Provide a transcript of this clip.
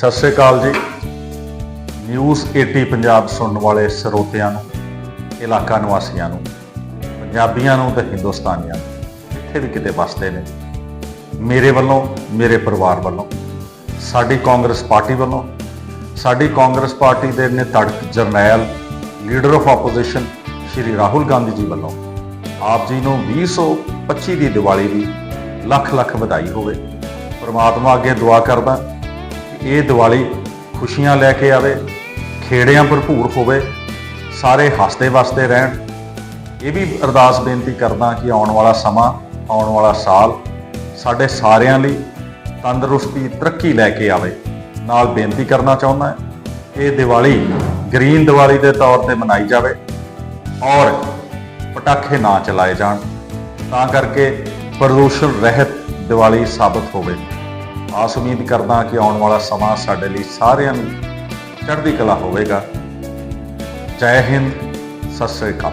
ਸਤਿ ਸ੍ਰੀ ਅਕਾਲ ਜੀ। ਨਿਊਜ਼ 80 ਪੰਜਾਬ ਸੁਣਨ ਵਾਲੇ ਸਰੋਤਿਆਂ ਨੂੰ, ਇਲਾਕਾ ਨਿਵਾਸੀਆਂ ਨੂੰ, ਪੰਜਾਬੀਆਂ ਨੂੰ ਤੇ ਹਿੰਦੁਸਤਾਨੀਆਂ ਨੂੰ ਜਿੱਥੇ ਵੀ ਕਿਤੇ ਵੱਸਦੇ ਨੇ। ਮੇਰੇ ਵੱਲੋਂ, ਮੇਰੇ ਪਰਿਵਾਰ ਵੱਲੋਂ, ਸਾਡੀ ਕਾਂਗਰਸ ਪਾਰਟੀ ਵੱਲੋਂ, ਸਾਡੀ ਕਾਂਗਰਸ ਪਾਰਟੀ ਦੇ ਨਿਧੜਕ ਜਰਨੈਲ leader of opposition Shri Rahul Gandhi ji ਵੱਲੋਂ ਆਪ ਜੀ ਨੂੰ 2025 ਦੀ ਦੀਵਾਲੀ ਦੀ ਲੱਖ ਲੱਖ ਵਧਾਈ ਹੋਵੇ। ਪਰਮਾਤਮਾ ਅੱਗੇ ਦੁਆ ਕਰਦਾ ਇਹ ਦੀਵਾਲੀ ਖੁਸ਼ੀਆਂ ਲੈ ਕੇ ਆਵੇ, ਖੇੜਿਆਂ ਭਰਪੂਰ ਹੋਵੇ, ਸਾਰੇ ਹੱਸਦੇ ਵਸਦੇ ਰਹਿਣ। ਇਹ ਵੀ ਅਰਦਾਸ ਬੇਨਤੀ ਕਰਦਾ ਕਿ ਆਉਣ ਵਾਲਾ ਸਮਾਂ, ਆਉਣ ਵਾਲਾ ਸਾਲ ਸਾਡੇ ਸਾਰਿਆਂ ਲਈ ਤੰਦਰੁਸਤੀ, ਤਰੱਕੀ ਲੈ ਕੇ ਆਵੇ। ਨਾਲ ਬੇਨਤੀ ਕਰਨਾ ਚਾਹੁੰਦਾ ਇਹ ਦੀਵਾਲੀ ਗ੍ਰੀਨ ਦੀਵਾਲੀ ਦੇ ਤੌਰ ਤੇ ਮਨਾਈ ਜਾਵੇ ਔਰ ਪਟਾਖੇ ਨਾ ਚਲਾਏ ਜਾਣ, ਤਾਂ ਕਰਕੇ ਪ੍ਰਦੂਸ਼ਣ ਰਹਿਤ ਦੀਵਾਲੀ ਸਾਬਤ ਹੋਵੇ। ਆਸ ਉਮੀਦ ਕਰਦਾ ਕਿ ਆਉਣ ਵਾਲਾ ਸਮਾਂ ਸਾਡੇ ਲਈ ਸਾਰਿਆਂ ਨੂੰ ਚੜ੍ਹਦੀ ਕਲਾ ਹੋਵੇਗਾ। ਜੈ ਹਿੰਦ, ਸਤਿ ਸ੍ਰੀ ਅਕਾਲ।